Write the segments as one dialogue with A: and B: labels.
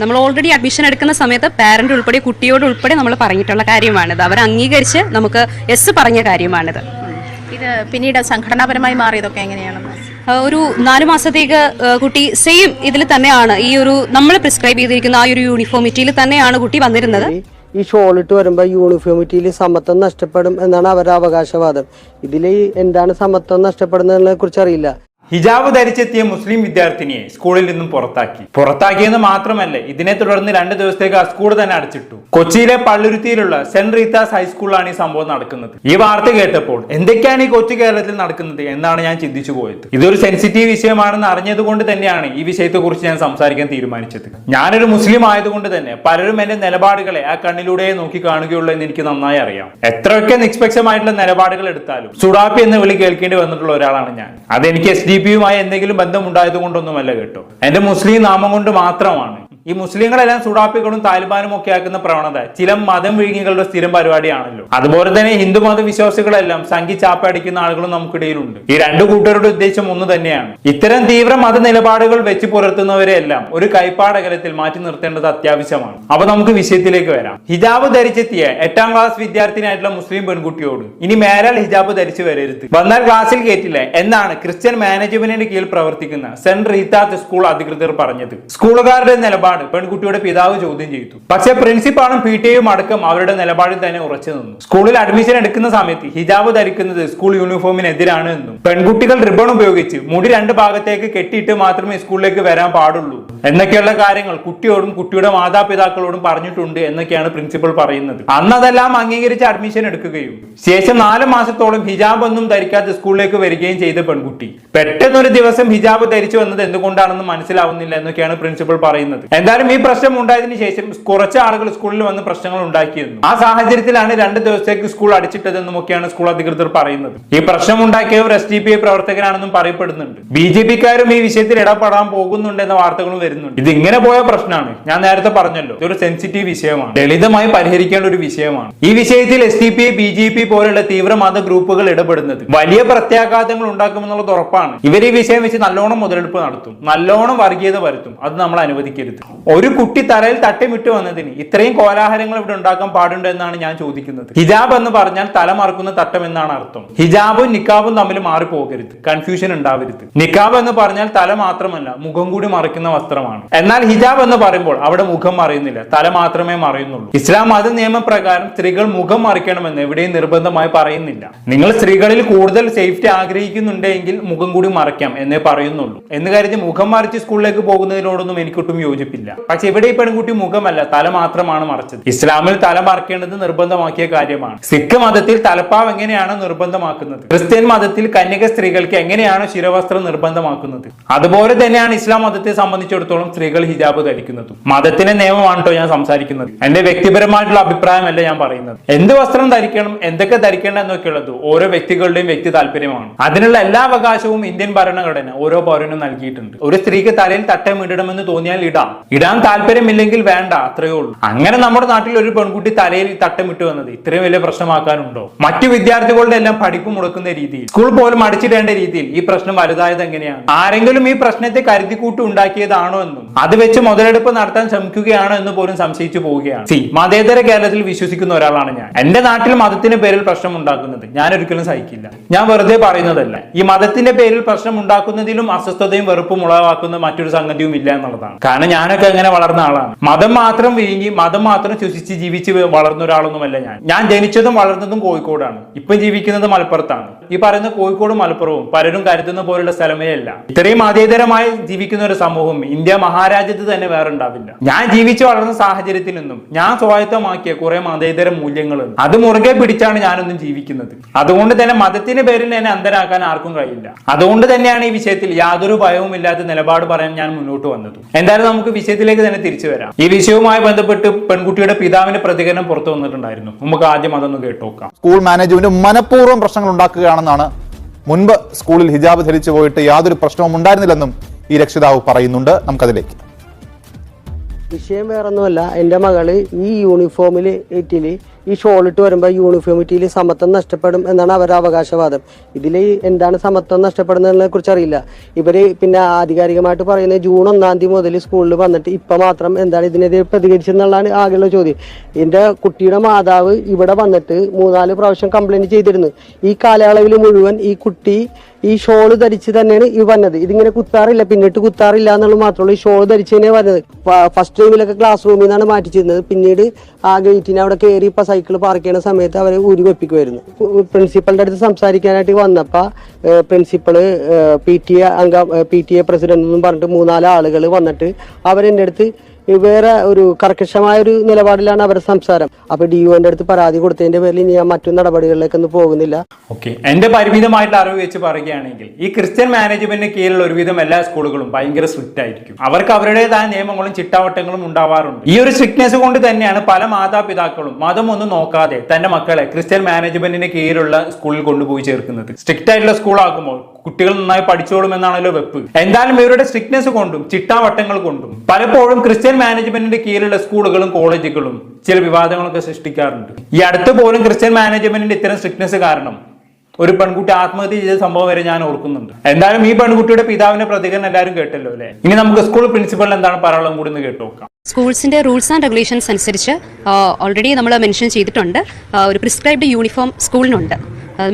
A: നമ്മൾ already admission എടുക്കുന്ന സമയത്ത് പാരന്റ് ഉൾപ്പെടെ കുട്ടിയോട് ഉൾപ്പെടെ നമ്മൾ പറഞ്ഞിട്ടുള്ള കാര്യമാണിത്. അവർ അംഗീകരിച്ച് നമുക്ക് എസ് പറഞ്ഞ കാര്യമാണിത്.
B: ഇത് പിന്നീട് സംഘടനാപരമായി മാറിയതൊക്കെ
A: എങ്ങനെയാണ്? ഒരു നാല് മാസത്തേക്ക് കുട്ടി സെയിം ഇതിൽ തന്നെയാണ്. ഈ ഒരു നമ്മൾ പ്രിസ്ക്രൈബ് ചെയ്തിരിക്കുന്ന ആ ഒരു യൂണിഫോമിറ്റിയിൽ തന്നെയാണ് കുട്ടി വന്നിരുന്നത്.
C: ഈ ഷോൾ ഇട്ട് വരുമ്പോൾ യൂണിഫോമിറ്റിയിൽ സമത്വം നഷ്ടപ്പെടും എന്നാണ് അവരുടെ അവകാശവാദം. ഇതിൽ എന്താണ് സമത്വം നഷ്ടപ്പെടുന്നതിനെ കുറിച്ച് അറിയില്ല.
D: ഹിജാബ് ധരിച്ചെത്തിയ മുസ്ലിം വിദ്യാർത്ഥിനിയെ സ്കൂളിൽ നിന്നും പുറത്താക്കി. പുറത്താക്കിയെന്ന് മാത്രമല്ല ഇതിനെ തുടർന്ന് രണ്ട് ദിവസത്തേക്ക് ആ സ്കൂൾ തന്നെ അടച്ചിട്ടു. കൊച്ചിയിലെ പള്ളുരുത്തിയിലുള്ള സെന്റ് റീത്താസ് ഹൈസ്കൂളിലാണ് ഈ സംഭവം നടക്കുന്നത്. ഈ വാർത്ത കേട്ടപ്പോൾ എന്തൊക്കെയാണ് ഈ കൊച്ചു കേരളത്തിൽ നടക്കുന്നത് എന്നാണ് ഞാൻ ചിന്തിച്ചു പോയത്. ഇതൊരു സെൻസിറ്റീവ് വിഷയമാണെന്ന് അറിഞ്ഞതുകൊണ്ട് തന്നെയാണ് ഈ വിഷയത്തെ കുറിച്ച് ഞാൻ സംസാരിക്കാൻ തീരുമാനിച്ചത്. ഞാനൊരു മുസ്ലിം ആയതുകൊണ്ട് തന്നെ പലരും എന്റെ നിലപാടുകളെ ആ കണ്ണിലൂടെ നോക്കി കാണുകയുള്ളൂ എന്ന് എനിക്ക് നന്നായി അറിയാം. എത്രയൊക്കെ നിഷ്പക്ഷമായിട്ടുള്ള നിലപാടുകൾ എടുത്താലും സുഡാപ്പി എന്ന് വിളി കേൾക്കേണ്ടി വന്നിട്ടുള്ള ഒരാളാണ് ഞാൻ. അതെനിക്ക് എസ് ഡി പിയുമായി എന്തെങ്കിലും ബന്ധം ഉണ്ടായത് കൊണ്ടൊന്നുമല്ല കേട്ടോ. എന്റെ മുസ്ലിം നാമം കൊണ്ട് മാത്രമാണ്. ഈ മുസ്ലിങ്ങളെല്ലാം സുഡാപ്പികളും താലിബാനും ഒക്കെ ആക്കുന്ന പ്രവണത. ചില മതം വിഴുങ്ങികളുടെ സ്ഥിരം പരിപാടിയാണല്ലോ. അതുപോലെ തന്നെ ഹിന്ദു മത വിശ്വാസികളെല്ലാം സംഘി ചാപ്പടിക്കുന്ന ആളുകളും നമുക്കിടയിലുണ്ട്. ഈ രണ്ടു കൂട്ടരുടെ ഉദ്ദേശം ഒന്ന് തന്നെയാണ്. ഇത്തരം തീവ്ര മത നിലപാടുകൾ വെച്ച് പുലർത്തുന്നവരെല്ലാം ഒരു കൈപ്പാടകലത്തിൽ മാറ്റി നിർത്തേണ്ടത് അത്യാവശ്യമാണ്. അപ്പൊ നമുക്ക് വിഷയത്തിലേക്ക് വരാം. ഹിജാബ് ധരിച്ചെത്തിയ എട്ടാം ക്ലാസ് വിദ്യാർത്ഥിനായിട്ടുള്ള മുസ്ലിം പെൺകുട്ടിയോട് ഇനി മേലാൽ ഹിജാബ് ധരിച്ചു വരരുത്. വന്നാൽ ക്ലാസ്സിൽ കയറ്റില്ല എന്നാണ് ക്രിസ്ത്യൻ മാനേജ്മെന്റിന് കീഴിൽ പ്രവർത്തിക്കുന്ന സെന്റ് റീതാത്ത് സ്കൂൾ അധികൃതർ പറഞ്ഞത്. സ്കൂളുകാരുടെ നിലപാട് പെൺകുട്ടിയുടെ പിതാവ് ചോദ്യം ചെയ്തു. പക്ഷേ പ്രിൻസിപ്പാളും പി ടി അടക്കം അവരുടെ നിലപാടിൽ തന്നെ ഉറച്ചു നിന്നു. സ്കൂളിൽ അഡ്മിഷൻ എടുക്കുന്ന സമയത്ത് ഹിജാബ് ധരിക്കുന്നത് സ്കൂൾ യൂണിഫോമിനെതിരാണ് എന്നും. പെൺകുട്ടികൾ റിബൺ ഉപയോഗിച്ച് മുടി രണ്ട് ഭാഗത്തേക്ക് കെട്ടിയിട്ട് മാത്രമേ സ്കൂളിലേക്ക് വരാൻ പാടുള്ളൂ. എന്നൊക്കെയുള്ള കാര്യങ്ങൾ കുട്ടിയോടും കുട്ടിയുടെ മാതാപിതാക്കളോടും പറഞ്ഞിട്ടുണ്ട് എന്നൊക്കെയാണ് പ്രിൻസിപ്പൽ പറയുന്നത്. അന്ന് അതെല്ലാം അംഗീകരിച്ച് അഡ്മിഷൻ എടുക്കുകയും ശേഷം നാല് മാസത്തോളം ഹിജാബ് ഒന്നും ധരിക്കാതെ സ്കൂളിലേക്ക് വരികയും ചെയ്ത പെൺകുട്ടി. പെട്ടെന്നൊരു ദിവസം ഹിജാബ് ധരിച്ചു വന്നത് എന്തുകൊണ്ടാണെന്ന് മനസ്സിലാവുന്നില്ല എന്നൊക്കെയാണ് പ്രിൻസിപ്പൽ പറയുന്നത്. എന്തായാലും ഈ പ്രശ്നം ഉണ്ടായതിനു ശേഷം കുറച്ച് ആളുകൾ സ്കൂളിൽ വന്ന് പ്രശ്നങ്ങൾ ഉണ്ടാക്കിയിരുന്നു. ആ സാഹചര്യത്തിലാണ് രണ്ട് ദിവസത്തേക്ക് സ്കൂൾ അടിച്ചിട്ടതെന്നും ഒക്കെയാണ് സ്കൂൾ അധികൃതർ പറയുന്നത്. ഈ പ്രശ്നം ഉണ്ടാക്കിയവർ എസ് ഡി പി ഐ പ്രവർത്തകരാണെന്നും പറയപ്പെടുന്നുണ്ട്. ബി ജെ പിക്കാരും ഈ വിഷയത്തിൽ ഇടപെടാൻ പോകുന്നുണ്ട് എന്ന വാർത്തകളും വരുന്നുണ്ട്. ഇത് ഇങ്ങനെ പോയ പ്രശ്നമാണ്. ഞാൻ നേരത്തെ പറഞ്ഞല്ലോ ഇതൊരു സെൻസിറ്റീവ് വിഷയമാണ്. ലളിതമായി പരിഹരിക്കേണ്ട ഒരു വിഷയമാണ്. ഈ വിഷയത്തിൽ S D P B J P പോലുള്ള തീവ്രമത ഗ്രൂപ്പുകൾ ഇടപെടുന്നത് വലിയ പ്രത്യാഘാതങ്ങൾ ഉണ്ടാക്കുമെന്നുള്ളത് ഉറപ്പാണ്. ഇവർ ഈ വിഷയം വെച്ച് നല്ലോണം മുതലെടുപ്പ് നടത്തും. നല്ലോണം വർഗീയത വരുത്തും. അത് നമ്മൾ അനുവദിക്കരുത്. ഒരു കുട്ടി തലയിൽ തട്ടിമിട്ട് വന്നതിന് ഇത്രയും കോലാഹലങ്ങൾ ഇവിടെ ഉണ്ടാക്കാൻ പാടുണ്ടോ എന്നാണ് ഞാൻ ചോദിക്കുന്നത്. ഹിജാബ് എന്ന് പറഞ്ഞാൽ തല മറക്കുന്ന തട്ടം എന്നാണ് അർത്ഥം. ഹിജാബും നിക്കാബും തമ്മിൽ മാറിപ്പോകരുത്. കൺഫ്യൂഷൻ ഉണ്ടാവരുത്. നിക്കാബ് എന്ന് പറഞ്ഞാൽ തല മാത്രമല്ല മുഖം കൂടി മറയ്ക്കുന്ന വസ്ത്രമാണ്. എന്നാൽ ഹിജാബ് എന്ന് പറയുമ്പോൾ അവിടെ മുഖം മറയുന്നില്ല തല മാത്രമേ മറയുന്നുള്ളൂ. ഇസ്ലാം മത നിയമപ്രകാരം സ്ത്രീകൾ മുഖം മറിക്കണമെന്ന് എവിടെയും നിർബന്ധമായി പറയുന്നില്ല. നിങ്ങൾ സ്ത്രീകളിൽ കൂടുതൽ സേഫ്റ്റി ആഗ്രഹിക്കുന്നുണ്ടെങ്കിൽ മുഖം കൂടി മറയ്ക്കാം എന്നേ പറയുന്നുള്ളൂ. എന്ന് കരുതി മുഖം മറിച്ച് സ്കൂളിലേക്ക് പോകുന്നതിനോടൊന്നും എനിക്കൊട്ടും യോജിപ്പില്ല. പക്ഷെ ഇവിടെ ഈ പെൺകുട്ടി മുഖമല്ല തല മാത്രമാണ് മറച്ചത്. ഇസ്ലാമിൽ തല മറക്കേണ്ടത് നിർബന്ധമാക്കിയ കാര്യമാണ്. സിഖ് മതത്തിൽ തലപ്പാവ് എങ്ങനെയാണ് നിർബന്ധമാക്കുന്നത്? ക്രിസ്ത്യൻ മതത്തിൽ കന്യക സ്ത്രീകൾക്ക് എങ്ങനെയാണ് ശിരവസ്ത്രം നിർബന്ധമാക്കുന്നത്? അതുപോലെ തന്നെയാണ് ഇസ്ലാം മതത്തെ സംബന്ധിച്ചിടത്തോളം സ്ത്രീകൾ ഹിജാബ് ധരിക്കുന്നത്. മതത്തിന്റെ നിയമമാണ് കേട്ടോ ഞാൻ സംസാരിക്കുന്നത്. എന്റെ വ്യക്തിപരമായിട്ടുള്ള അഭിപ്രായമല്ല ഞാൻ പറയുന്നത്. എന്ത് വസ്ത്രം ധരിക്കണം എന്തൊക്കെ ധരിക്കണം എന്നൊക്കെയുള്ളത് ഓരോ വ്യക്തികളുടെയും വ്യക്തി താല്പര്യമാണ്. അതിനുള്ള എല്ലാ അവകാശവും ഇന്ത്യൻ ഭരണഘടന ഓരോ പൗരനും നൽകിയിട്ടുണ്ട്. ഒരു സ്ത്രീക്ക് തലയിൽ തട്ടം ഇടണമെന്ന് തോന്നിയാൽ ഇടാം. ഇടാൻ താല്പര്യമില്ലെങ്കിൽ വേണ്ട അത്രയേ ഉള്ളൂ. അങ്ങനെ നമ്മുടെ നാട്ടിൽ ഒരു പെൺകുട്ടി തലയിൽ തട്ടമിട്ട് വന്നത് ഇത്രയും വലിയ പ്രശ്നമാക്കാനുണ്ടോ? മറ്റു വിദ്യാർത്ഥികളുടെ എല്ലാം പഠിപ്പ് മുടക്കുന്ന രീതിയിൽ സ്കൂൾ പോലും അടിച്ചിടേണ്ട രീതിയിൽ ഈ പ്രശ്നം വലുതായത് എങ്ങനെയാണ്? ആരെങ്കിലും ഈ പ്രശ്നത്തെ കരുതിക്കൂട്ടി ഉണ്ടാക്കിയതാണോ എന്നും അത് വെച്ച് മുതലെടുപ്പ് നടത്താൻ ശ്രമിക്കുകയാണോ എന്ന് പോലും സംശയിച്ചു പോവുകയാണ്. സി മതേതര കേരളത്തിൽ വിശ്വസിക്കുന്ന ഒരാളാണ് ഞാൻ. എന്റെ നാട്ടിൽ മതത്തിന്റെ പേരിൽ പ്രശ്നം ഉണ്ടാക്കുന്നത് ഞാൻ ഒരിക്കലും സഹിക്കില്ല. ഞാൻ വെറുതെ പറയുന്നതല്ല. ഈ മതത്തിന്റെ പേരിൽ പ്രശ്നം ഉണ്ടാക്കുന്നതിലും അസ്വസ്ഥതയും വെറുപ്പും ഉളവാക്കുന്ന മറ്റൊരു സംഗതിയും ഇല്ല എന്നുള്ളതാണ്. കാരണം ഞാനൊക്കെ അങ്ങനെ വളർന്ന ആളാണ്. മതം മാത്രം വീങ്ങി മതം മാത്രം ശ്വസിച്ച് ജീവിച്ച് വളർന്ന ഒരാളൊന്നുമല്ല ഞാൻ. ഞാൻ ജനിച്ചതും വളർന്നതും കോഴിക്കോടാണ്. ഇപ്പൊ ജീവിക്കുന്നത് മലപ്പുറത്താണ്. ഈ പറയുന്ന കോഴിക്കോടും മലപ്പുറവും പലരും കരുതുന്ന പോലുള്ള സ്ഥലമേ അല്ല. ഇത്രയും മതേതരമായി ജീവിക്കുന്ന ഒരു സമൂഹം ഇന്ത്യ മഹാരാജ്യത്ത് തന്നെ വേറെ ഉണ്ടാവില്ല. ഞാൻ ജീവിച്ചു വളർന്ന സാഹചര്യത്തിൽ നിന്നും ഞാൻ സ്വായത്തമാക്കിയ കുറെ മതേതര മൂല്യങ്ങളുണ്ട് അത് മുറുകെ പിടിച്ചാണ് ഞാനൊന്നും ജീവിക്കുന്നത്. അതുകൊണ്ട് തന്നെ മതത്തിന്റെ പേരിൽ എന്നെ അന്തരാക്കാൻ ആർക്കും കഴിയില്ല. അതുകൊണ്ട് തന്നെയാണ് ഈ വിഷയത്തിൽ യാതൊരു ഭയവും ഇല്ലാത്ത നിലപാട് പറയാൻ ഞാൻ മുന്നോട്ട് വന്നത്. എന്തായാലും നമുക്ക് വിഷയത്തിലേക്ക് തന്നെ തിരിച്ചു വരാം. ഈ വിഷയവുമായി ബന്ധപ്പെട്ട് പെൺകുട്ടിയുടെ പിതാവിന്റെ പ്രതികരണം പുറത്തു വന്നിട്ടുണ്ടായിരുന്നു. നമുക്ക് ആദ്യം അതൊന്ന് കേട്ടോക്കാം.
E: സ്കൂൾ മാനേജ്മെന്റ് മനഃപൂർവം പ്രശ്നങ്ങൾ ഉണ്ടാക്കുകയാണെന്നാണ് മുൻപ് സ്കൂളിൽ ഹിജാബ് ധരിച്ചു പോയിട്ട് യാതൊരു പ്രശ്നവും ഉണ്ടായിരുന്നില്ലെന്നും ഈ രക്ഷിതാവ് പറയുന്നുണ്ട്. നമുക്കതിലേക്ക്.
C: വിഷയം വേറൊന്നുമല്ല. എന്റെ മകൾ ഈ യൂണിഫോമിൽ ഏറ്റിൽ ഈ ഷോളിട്ട് വരുമ്പോൾ യൂണിഫോമിറ്റിയിൽ സമത്വം നഷ്ടപ്പെടും എന്നാണ് അവരുടെ അവകാശവാദം. ഇതിൽ എന്താണ് സമത്വം നഷ്ടപ്പെടുന്നതിനെ കുറിച്ച് അറിയില്ല. ഇവർ പിന്നെ ആധികാരികമായിട്ട് പറയുന്നത് ജൂൺ ഒന്നാം തീയതി മുതൽ സ്കൂളിൽ വന്നിട്ട് ഇപ്പം മാത്രം എന്താണ് ഇതിനെതിരെ പ്രതികരിച്ചെന്നുള്ളതാണ് ആകെയുള്ള ചോദ്യം. എന്റെ കുട്ടിയുടെ മാതാവ് ഇവിടെ വന്നിട്ട് മൂന്നാൽ പ്രാവശ്യം കംപ്ലൈന്റ് ചെയ്തിരുന്നു. ഈ കാലയളവിൽ മുഴുവൻ ഈ കുട്ടി ഈ ഷോൾ ധരിച്ച് തന്നെയാണ് ഈ വന്നത്. ഇതിങ്ങനെ കുത്താറില്ല പിന്നിട്ട് കുത്താറില്ല എന്നുള്ളത് മാത്രമേ ഈ ഷോൾ ധരിച്ച് തന്നെ വന്നത്. ഫസ്റ്റ് ടൈമിലൊക്കെ ക്ലാസ് റൂമിൽ നിന്നാണ് മാറ്റിച്ചിരുന്നത്. പിന്നീട് ആ ഗേറ്റിന് അവിടെ കയറി ഇപ്പൊ സൈക്കിൾ പാർക്ക് ചെയ്യുന്ന സമയത്ത് അവരെ ഊരി വെപ്പിക്കുമായിരുന്നു പ്രിൻസിപ്പലിന്റെ അടുത്ത് സംസാരിക്കാനായിട്ട് വന്നപ്പോൾ പ്രിൻസിപ്പൾ പി ടി എ അംഗം പി ടി എ പ്രസിഡന്റ് എന്നും പറഞ്ഞിട്ട് മൂന്നാൽ ആളുകൾ വന്നിട്ട് അവരെന്റെ അടുത്ത് വേറെ ഒരു കർക്കശമായ ഒരു നിലപാടിലാണ് അവരുടെ സംസാരം. അപ്പൊ ഡി യു എന്റെ അടുത്ത് പരാതി കൊടുത്തതിന്റെ പേരിൽ ഇനി ഞാൻ മറ്റു നടപടികളിലേക്കൊന്നും പോകുന്നില്ല.
D: ഓക്കെ എന്റെ പരിമിതമായിട്ടുള്ള അറിവ് വെച്ച് പറയുകയാണെങ്കിൽ ഈ ക്രിസ്ത്യൻ മാനേജ്മെന്റിന് കീഴിലുള്ള ഒരുവിധം എല്ലാ സ്കൂളുകളും ഭയങ്കര സ്ട്രിക്റ്റ് ആയിരിക്കും. അവർക്ക് അവരുടേതായ നിയമങ്ങളും ചിട്ടാവട്ടങ്ങളും ഉണ്ടാവാറുണ്ട്. ഈ ഒരു സ്ട്രിക്ട്നെസ് കൊണ്ട് തന്നെയാണ് പല മാതാപിതാക്കളും മതം ഒന്നും നോക്കാതെ തന്റെ മക്കളെ ക്രിസ്ത്യൻ മാനേജ്മെന്റിന് കീഴിലുള്ള സ്കൂളിൽ കൊണ്ടുപോയി ചേർക്കുന്നത്. സ്ട്രിക്റ്റ് ആയിട്ടുള്ള സ്കൂളാക്കുമ്പോൾ കുട്ടികൾ നന്നായി പഠിച്ചോളും എന്നാണല്ലോ വെപ്പ്. എന്തായാലും ഇവരുടെ സ്ട്രിക്ട്നെസ് കൊണ്ടും ചിട്ടാവട്ടങ്ങൾ കൊണ്ടും പലപ്പോഴും ക്രിസ്ത്യൻ മാനേജ്മെന്റിന്റെ കീഴിലുള്ള സ്കൂളുകളും കോളേജുകളും ചില വിവാദങ്ങളൊക്കെ സൃഷ്ടിക്കാറുണ്ട്. ഈ അടുത്ത് പോലും ക്രിസ്ത്യൻ മാനേജ്മെന്റിന്റെ ഇത്തരം സ്ട്രിക്ട്നെസ് കാരണം ഒരു പെൺകുട്ടി ആത്മഹത്യ ചെയ്ത സംഭവം വരെ ഞാൻ ഓർക്കുന്നുണ്ട്. എന്തായാലും ഈ പെൺകുട്ടിയുടെ പിതാവിന്റെ പ്രതികരണം എല്ലാവരും കേട്ടല്ലോ അല്ലെ? ഇനി നമുക്ക് സ്കൂൾ പ്രിൻസിപ്പലിന് എന്താണ് പറയാനുള്ളത് കൂടി ഒന്ന് കേട്ടു നോക്കാം.
A: സ്കൂൾസിന്റെ റൂൾസ് ആൻഡ് റെഗുലേഷൻസ് അനുസരിച്ച് ഓൾറെഡി നമ്മൾ മെൻഷൻ ചെയ്തിട്ടുണ്ട്. ഒരു പ്രിസ്ക്രൈബ്ഡ് യൂണിഫോം സ്കൂളിനുണ്ട്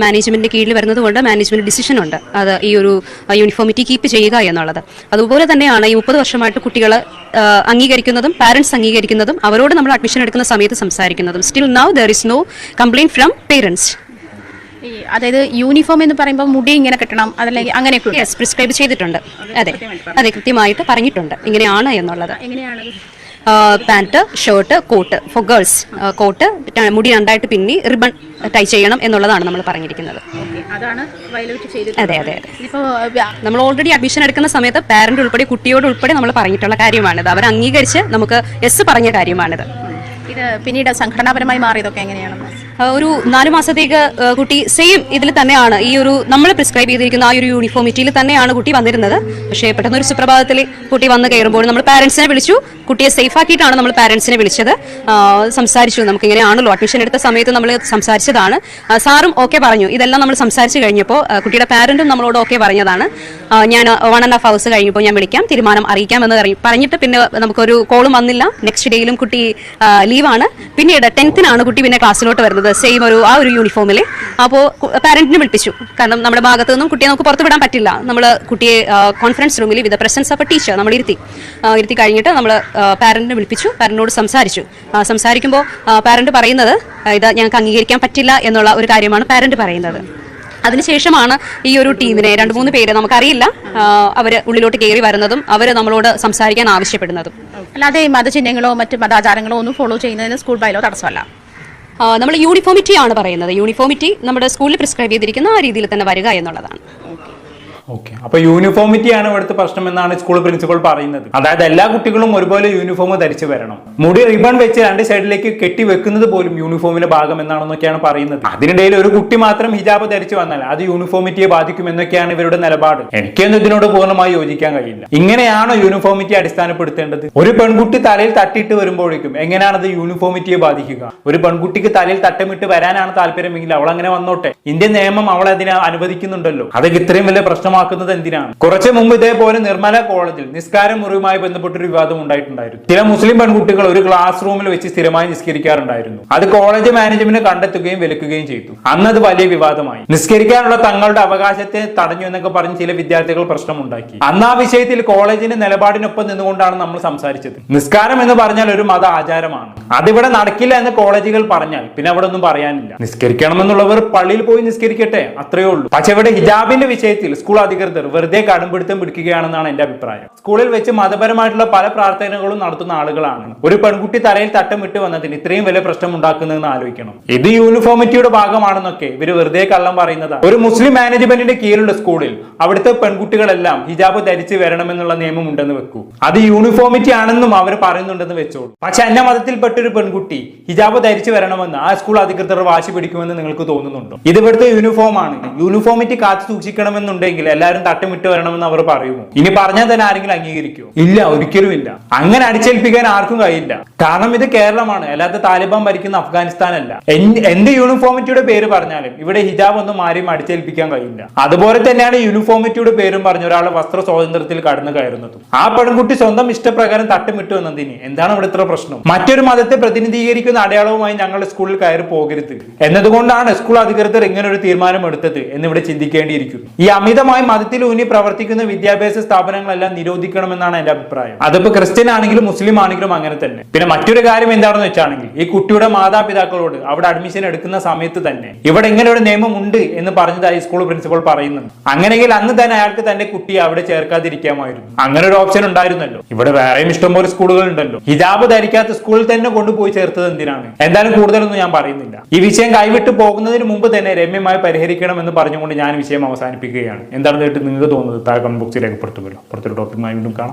A: മാനേജ്മെന്റിന്റെ കീഴിൽ വരുന്നത് കൊണ്ട് മാനേജ്മെന്റ് ഡിസിഷൻ ഉണ്ട്. അത് ഈ ഒരു യൂണിഫോമിറ്റി കീപ്പ് ചെയ്യുക എന്നുള്ളത്. അതുപോലെ തന്നെയാണ് ഈ മുപ്പത് വർഷമായിട്ട് കുട്ടികൾ അംഗീകരിക്കുന്നതും പാരന്റ്സ് അംഗീകരിക്കുന്നതും അവരോട് നമ്മൾ അഡ്മിഷൻ എടുക്കുന്ന സമയത്ത് സംസാരിക്കുന്നതും. Still now there is no complaint from parents
B: അതായത് യൂണിഫോം എന്ന് പറയുമ്പോൾ മുടി ഇങ്ങനെ കെട്ടണം അതല്ലെങ്കിൽ അങ്ങനെയൊക്കെ
A: പ്രിസ്ക്രൈബ് ചെയ്തിട്ടുണ്ട്. അതെ. അതെ കൃത്യമായിട്ട് പറഞ്ഞിട്ടുണ്ട്. ഇങ്ങനെയാണ് എന്നുള്ളത്.
B: എങ്ങനെയാണ്
A: pant shirt coat for girls coat മുടി രണ്ടായിട്ട് പിന്നി റിബൺ ടൈ ചെയ്യണം എന്നുള്ളതാണ് നമ്മൾ പറഞ്ഞിരിക്കുന്നത്. അതെ അതെ അതെ. നമ്മൾ ഓൾറെഡി അഡ്മിഷൻ എടുക്കുന്ന സമയത്ത് പാരന്റ് ഉൾപ്പെടെ കുട്ടിയോട് ഉൾപ്പെടെ നമ്മൾ പറഞ്ഞിട്ടുള്ള കാര്യമാണിത് അവർ അംഗീകരിച്ച് നമുക്ക് എസ് പറഞ്ഞ കാര്യമാണിത്.
B: ഇത് പിന്നീട് സംഘടനാപരമായി മാറിയതൊക്കെ എങ്ങനെയാണെന്ന്
A: ആ, ഒരു നാല് മാസത്തേക്ക് കുട്ടി സെയിം ഇതിൽ തന്നെയാണ്. ഈ ഒരു നമ്മൾ പ്രിസ്ക്രൈബ് ചെയ്തിരിക്കുന്ന ആ ഒരു യൂണിഫോമിറ്റിയിൽ തന്നെയാണ് കുട്ടി വന്നിരുന്നത്. പക്ഷേ പെട്ടെന്ന് ഒരു സുപ്രഭാതത്തിൽ കുട്ടി വന്ന് കയറുമ്പോൾ നമ്മൾ പാരൻസിനെ വിളിച്ചു. കുട്ടിയെ സേഫ് ആക്കിയിട്ടാണ് നമ്മൾ പാരൻസിനെ വിളിച്ചത്. സംസാരിച്ചു. നമുക്ക് ഇങ്ങനെയാണല്ലോ അഡ്മിഷൻ എടുത്ത സമയത്ത് നമ്മൾ സംസാരിച്ചതാണ്. സാറും ഓക്കെ പറഞ്ഞു. ഇതെല്ലാം നമ്മൾ സംസാരിച്ച് കഴിഞ്ഞപ്പോൾ കുട്ടിയുടെ പാരന്റും നമ്മളോട് ഓക്കെ പറഞ്ഞതാണ്. ഞാൻ വൺ ആൻഡ് ഹാഫ് ഹവേഴ്സ് കഴിഞ്ഞപ്പോൾ ഞാൻ വിളിക്കാം. തീരുമാനം അറിയിക്കാമെന്ന് പറഞ്ഞിട്ട് പിന്നെ നമുക്കൊരു കോളും വന്നില്ല. നെക്സ്റ്റ് ഡേയിലും കുട്ടി ലീവാണ് പിന്നീട് ടെൻത്തിനാണ് കുട്ടി പിന്നെ ക്ലാസ്സിലോട്ട് വരുന്നത്. സെയിം ഒരു ആ ഒരു യൂണിഫോമിൽ അപ്പോൾ പാരന്റിനെ വിളിപ്പിച്ചു. കാരണം നമ്മുടെ ഭാഗത്തു നിന്നും കുട്ടിയെ നമുക്ക് പുറത്ത് വിടാൻ പറ്റില്ല. നമ്മൾ കുട്ടിയെ കോൺഫറൻസ് റൂമിൽ with presence of a teacher നമ്മൾ ഇരുത്തി. ഇരുത്തി കഴിഞ്ഞിട്ട് നമ്മൾ പാരന്റിനെ വിളിപ്പിച്ചു പാരന്റിനോട് സംസാരിച്ചു. സംസാരിക്കുമ്പോൾ പാരന്റ് പറയുന്നത് ഇത് ഞങ്ങൾക്ക് അംഗീകരിക്കാൻ പറ്റില്ല എന്നുള്ള ഒരു കാര്യമാണ് പാരന്റ് പറയുന്നത്. അതിനുശേഷമാണ് ഈ ഒരു ടീമിനെ രണ്ട് മൂന്ന് പേര് നമുക്കറിയില്ല. അവർ ഉള്ളിലോട്ട് കയറി വരുന്നതും അവർ നമ്മളോട് സംസാരിക്കാൻ ആവശ്യപ്പെടുന്നതും.
B: അല്ലാതെ മതചിഹ്നങ്ങളോ മറ്റ് മതാചാരങ്ങളോ ഒന്നും ഫോളോ ചെയ്യുന്നതിന് സ്കൂൾ ബൈലോ തടസ്സമല്ല.
A: നമ്മൾ യൂണിഫോമിറ്റി ആണ് പറയുന്നത്. യൂണിഫോമിറ്റി നമ്മുടെ സ്കൂളിൽ പ്രിസ്ക്രൈബ് ചെയ്തിരിക്കുന്ന ആ രീതിയിൽ തന്നെ വരിക എന്നുള്ളതാണ്.
D: ഓക്കെ. അപ്പൊ യൂണിഫോമിറ്റി ആണ് ഇവിടുത്തെ പ്രശ്നം എന്നാണ് സ്കൂൾ പ്രിൻസിപ്പൽ പറയുന്നത്. അതായത് എല്ലാ കുട്ടികളും ഒരുപോലെ യൂണിഫോം ധരിച്ചു വരണം. മുടി റിബൺ വെച്ച് രണ്ട് സൈഡിലേക്ക് കെട്ടി വെക്കുന്നത് പോലും യൂണിഫോമിന്റെ ഭാഗം എന്നാണെന്നൊക്കെയാണ് പറയുന്നത്. അതിനിടയിൽ ഒരു കുട്ടി മാത്രം ഹിജാബ് ധരിച്ചു വന്നാൽ അത് യൂണിഫോമിറ്റിയെ ബാധിക്കും എന്നൊക്കെയാണ് ഇവരുടെ നിലപാട്. എനിക്കൊന്നും ഇതിനോട് പൂർണമായി യോജിക്കാൻ കഴിയില്ല. ഇങ്ങനെയാണോ യൂണിഫോമിറ്റി അടിസ്ഥാനപ്പെടുത്തേണ്ടത്? ഒരു പെൺകുട്ടി തലയിൽ തട്ടിയിട്ട് വരുമ്പോഴേക്കും എങ്ങനെയാണ് അത് യൂണിഫോമിറ്റിയെ ബാധിക്കുക? ഒരു പെൺകുട്ടിക്ക് തലയിൽ തട്ടമിട്ട് വരാനാണ് താല്പര്യമെങ്കിൽ അവൾ അങ്ങനെ വന്നോട്ടെ. ഇന്ത്യൻ നിയമം അവളെ അതിനെ അനുവദിക്കുന്നുണ്ടല്ലോ. അത് ഇത്രയും വലിയ പ്രശ്നമാക്കുന്നത് എന്തിനാണ്? കുറച്ച് മുമ്പ് ഇതേപോലെ നിർമ്മല കോളേജിൽ നിസ്കാര മുറിവുമായി ബന്ധപ്പെട്ടൊരു വിവാദം ഉണ്ടായിട്ടുണ്ടായിരുന്നു. ചില മുസ്ലിം പെൺകുട്ടികൾ ഒരു ക്ലാസ് റൂമിൽ വെച്ച് സ്ഥിരമായി നിസ്കരിക്കാറുണ്ടായിരുന്നു. അത് കോളേജ് മാനേജ്മെന്റ് കണ്ടെത്തുകയും വിലക്കുകയും ചെയ്തു. അന്ന് അത് വലിയ വിവാദമായി. നിസ്കരിക്കാനുള്ള തങ്ങളുടെ അവകാശത്തെ തടഞ്ഞു എന്നൊക്കെ പറഞ്ഞ് ചില വിദ്യാർത്ഥികൾ പ്രശ്നമുണ്ടാക്കി. അന്ന് ആ വിഷയത്തിൽ കോളേജിന്റെ നിലപാടിനൊപ്പം നിന്നുകൊണ്ടാണ് നമ്മൾ സംസാരിച്ചത്. നിസ്കാരം എന്ന് പറഞ്ഞാൽ ഒരു മത ആചാരമാണ്. അതിവിടെ നടക്കില്ല എന്ന് കോളേജുകൾ പറഞ്ഞാൽ പിന്നെ അവിടെ ഒന്നും പറയാനില്ല. നിസ്കരിക്കണമെന്നുള്ളവർ പള്ളിയിൽ പോയി നിസ്കരിക്കട്ടെ അത്രയേ ഉള്ളൂ. പക്ഷെ ഇവിടെ ഹിജാബിന്റെ വിഷയത്തിൽ സ്കൂൾ അധികൃതർ വെറുതെ കടുംപിടുത്തം പിടിക്കുകയാണെന്നാണ് എന്റെ അഭിപ്രായം. സ്കൂളിൽ വെച്ച് മതപരമായിട്ടുള്ള പല പ്രാർത്ഥനകളും നടത്തുന്ന ആളുകളാണ്. ഒരു പെൺകുട്ടി തലയിൽ തട്ടം വിട്ടു വന്നതിന് ഇത്രയും വലിയ പ്രശ്നം ഉണ്ടാക്കുന്നതെന്ന് ആലോചിക്കണം. ഇത് യൂണിഫോമിറ്റിയുടെ ഭാഗമാണെന്നൊക്കെ ഇവർ വെറുതെ കള്ളം പറയുന്നതാണ് ഒരു മുസ്ലിം മാനേജ്മെന്റിന്റെ കീഴിലുള്ള സ്കൂളിൽ അവിടുത്തെ പെൺകുട്ടികളെല്ലാം ഹിജാബ് ധരിച്ച് വരണമെന്നുള്ള നിയമം ഉണ്ടെന്ന് വെക്കൂ. അത് യൂണിഫോമിറ്റി ആണെന്നും അവർ പറയുന്നുണ്ടെന്ന് വെച്ചോളൂ. പക്ഷെ അന്യ മതത്തിൽപ്പെട്ട ഒരു പെൺകുട്ടി ഹിജാബ് ധരിച്ച് വരണമെന്ന് ആ സ്കൂൾ അധികൃതർ വാശി പിടിക്കുമെന്ന് നിങ്ങൾക്ക് തോന്നുന്നുണ്ടോ? ഇത് ഇവിടുത്തെ യൂണിഫോം ആണ് യൂണിഫോമിറ്റി കാത്തു സൂക്ഷിക്കണമെന്നുണ്ടെങ്കിൽ എല്ലാവരും തട്ടുമിട്ട് വരണമെന്ന് അവർ പറയുമോ? ഇനി പറഞ്ഞാൽ തന്നെ ആരെങ്കിലും അംഗീകരിക്കുമോ ഇല്ല ഒരിക്കലും ഇല്ല. അങ്ങനെ അടിച്ചേൽപ്പിക്കാൻ ആർക്കും കഴിയില്ല. കാരണം ഇത് കേരളമാണ്. അല്ലാതെ താലിബാൻ ഭരിക്കുന്ന അഫ്ഗാനിസ്ഥാൻ അല്ല എന്ത് യൂണിഫോമിറ്റിയുടെ പേര് പറഞ്ഞാലും ഇവിടെ ഹിജാബ് ഒന്നും ആരെയും അടിച്ചേൽപ്പിക്കാൻ കഴിയില്ല. അതുപോലെ തന്നെയാണ് യൂണിഫോമിറ്റിയുടെ പേരും പറഞ്ഞ ഒരാളെ വസ്ത്ര സ്വാതന്ത്ര്യത്തിൽ കടന്നു കയറുന്നതും. ആ പെൺകുട്ടി സ്വന്തം ഇഷ്ടപ്രകാരം തട്ടുമിട്ടു എന്നതിന് എന്താണ് ഇവിടെ ഇത്ര പ്രശ്നം? മറ്റൊരു മതത്തെ പ്രതിനിധീകരിക്കുന്ന അടയാളവുമായി ഞങ്ങൾ സ്കൂളിൽ കയറി പോകരുത്. എന്നതുകൊണ്ടാണ് സ്കൂൾ അധികൃതർ ഇങ്ങനെ ഒരു തീരുമാനം എടുത്തത് എന്നിവിടെ ചിന്തിക്കേണ്ടിയിരിക്കുന്നു. ഈ അമിതമായി മതത്തിൽ ഊന്നി പ്രവർത്തിക്കുന്ന വിദ്യാഭ്യാസ സ്ഥാപനങ്ങളെല്ലാം നിരോധിക്കണമെന്നാണ് എന്റെ അഭിപ്രായം. അതിപ്പോ ക്രിസ്ത്യൻ ആണെങ്കിലും മുസ്ലിം ആണെങ്കിലും അങ്ങനെ തന്നെ. പിന്നെ മറ്റൊരു കാര്യം എന്താണെന്ന് വെച്ചാണെങ്കിൽ ഈ കുട്ടിയുടെ മാതാപിതാക്കളോട് അവിടെ അഡ്മിഷൻ എടുക്കുന്ന സമയത്ത് തന്നെ ഇവിടെ ഇങ്ങനെ ഒരു നിയമം ഉണ്ട് എന്ന് പറഞ്ഞതായി സ്കൂൾ പ്രിൻസിപ്പൽ പറയുന്നുണ്ട്. അങ്ങനെയെങ്കിൽ അന്ന് തന്നെ അയാൾക്ക് തന്റെ കുട്ടിയെ അവിടെ ചേർക്കാതിരിക്കാമായിരുന്നു. അങ്ങനെ ഒരു ഓപ്ഷൻ ഉണ്ടായിരുന്നല്ലോ. ഇവിടെ വേറെയും ഇഷ്ടംപോലെ സ്കൂളുകൾ ഉണ്ടല്ലോ. ഹിജാബ് ധരിക്കാത്ത സ്കൂളിൽ തന്നെ കൊണ്ടുപോയി ചേർത്തത് എന്തിനാണ്? എന്തായാലും കൂടുതലൊന്നും ഞാൻ പറയുന്നില്ല. ഈ വിഷയം കൈവിട്ട് പോകുന്നതിന് മുമ്പ് തന്നെ രമ്യമായി പരിഹരിക്കണം എന്ന് പറഞ്ഞുകൊണ്ട് ഞാൻ വിഷയം അവസാനിപ്പിക്കുകയാണ്. എന്താണ് കേട്ട് നിങ്ങൾക്ക് തോന്നുന്നത് താഴെ കമന്റ് ബോക്സിൽ രേഖപ്പെടുത്തുമല്ലോ പുറത്തൊരു ടോപ്പിക്കുമായി വീണ്ടും കാണാം.